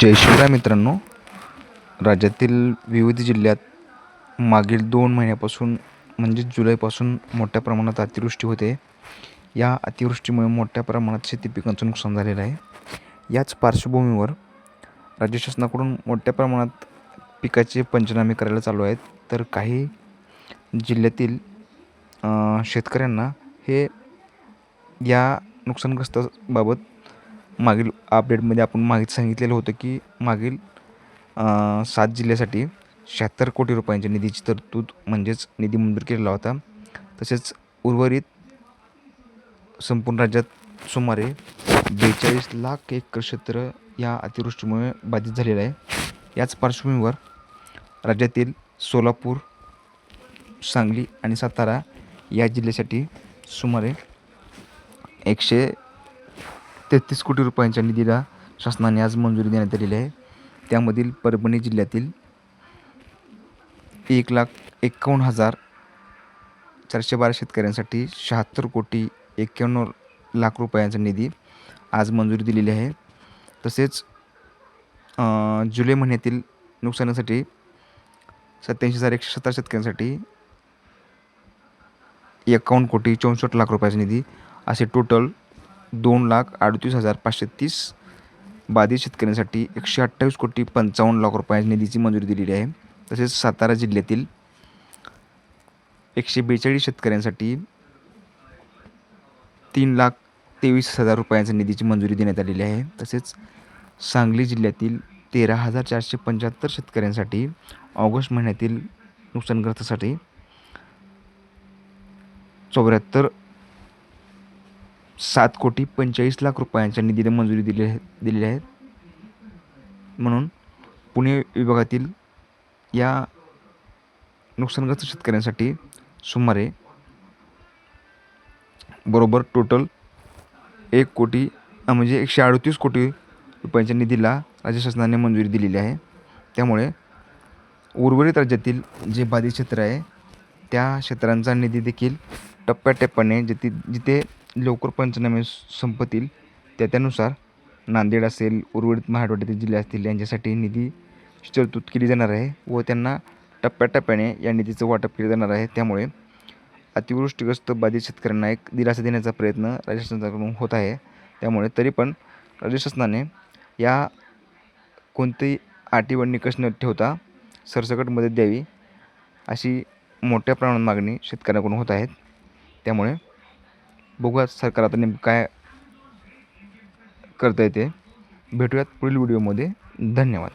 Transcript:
जय शिवराय मित्रांनो. राज्यातील विविध जिल्ह्यात मागील दोन महिन्यापासून म्हणजेच जुलैपासून मोठ्या प्रमाणात अतिवृष्टी होते. या अतिवृष्टीमुळे मोठ्या प्रमाणात शेती पिकांचं नुकसान झालेलं आहे. याच पार्श्वभूमीवर राज्य शासनाकडून मोठ्या प्रमाणात पिकाचे पंचनामे करायला चालू आहेत. तर काही जिल्ह्यातील शेतकऱ्यांना हे या नुकसानग्रस्ताबाबत मागील अपडेटमध्ये आपण माहीत सांगितलेलं होतं की मागील सात जिल्ह्यासाठी शहात्तर कोटी रुपयांच्या निधीची तरतूद म्हणजेच निधी मंजूर केलेला होता. तसेच उर्वरित संपूर्ण राज्यात सुमारे बेचाळीस लाख एकर क्षेत्र या अतिवृष्टीमुळे बाधित झालेलं आहे. याच पार्श्वभूमीवर राज्यातील सोलापूर सांगली आणि सातारा या जिल्ह्यासाठी सुमारे एकशे तेहतीस कोटी रुपयांच्या निधीला शासनाने आज मंजुरी देण्यात आलेली आहे. त्यामधील परभणी जिल्ह्यातील एक लाख एकावन्न हजार चारशे बारा शेतकऱ्यांसाठी शहात्तर कोटी एक्क्याण्णव लाख रुपयांचा निधी आज मंजुरी दिलेली आहे. तसेच जुलै महिन्यातील नुकसानीसाठी सत्याऐंशी हजार एकशे सतरा शेतकऱ्यांसाठी एकावन्न कोटी चौसष्ट लाख रुपयाचा निधी असे टोटल दोन लाख अडतीस हजार पाचशे तीस बाधित शेतकऱ्यांसाठी एकशे अठ्ठावीस कोटी पंचावन्न लाख रुपयांच्या निधीची मंजुरी दिलेली आहे. तसेच सातारा जिल्ह्यातील एकशे बेचाळीस शेतकऱ्यांसाठी तीन लाख तेवीस हजार रुपयांच्या निधीची मंजुरी देण्यात आलेली आहे. तसेच सांगली जिल्ह्यातील तेरा हजार चारशे पंच्याहत्तर शेतकऱ्यांसाठी ऑगस्ट महिन्यातील नुकसानग्रस्तासाठी चौऱ्याहत्तर सात कोटी पंचेचाळीस लाख रुपयांच्या निधीला मंजुरी दिली आहे दिलेली आहे. म्हणून पुणे विभागातील या नुकसानग्रस्त शेतकऱ्यांसाठी सुमारे बरोबर टोटल एक कोटी म्हणजे एकशे अडतीस कोटी रुपयांच्या निधीला राज्य शासनाने मंजुरी दिलेली आहे. त्यामुळे उर्वरित राज्यातील जे बाधित क्षेत्र आहे त्या क्षेत्रांचा निधी देखील टप्प्याटप्प्याने जिथे जिथे लवकर पंचनामे संपतील. त्या त्यानुसार नांदेड असेल उर्वरित महाडवाड्यातील जिल्हे असतील यांच्यासाठी निधी तरतूद केली जाणार आहे व त्यांना टप्प्याटप्प्याने या निधीचं वाटप केलं जाणार आहे. त्यामुळे अतिवृष्टीग्रस्त बाधित शेतकऱ्यांना एक दिलासा देण्याचा प्रयत्न राज्य शासनाकडून होत आहे. त्यामुळे तरी पण राज्य शासनाने या कोणतेही अटी व निकष न ठेवता सरसकट मदत द्यावी अशी मोठ्या प्रमाणात मागणी शेतकऱ्यांकडून होत आहेत त्यामुळे बघूया सरकार आता नेमकं काय करता येते भेटूयात पुढील व्हिडिओमध्ये धन्यवाद.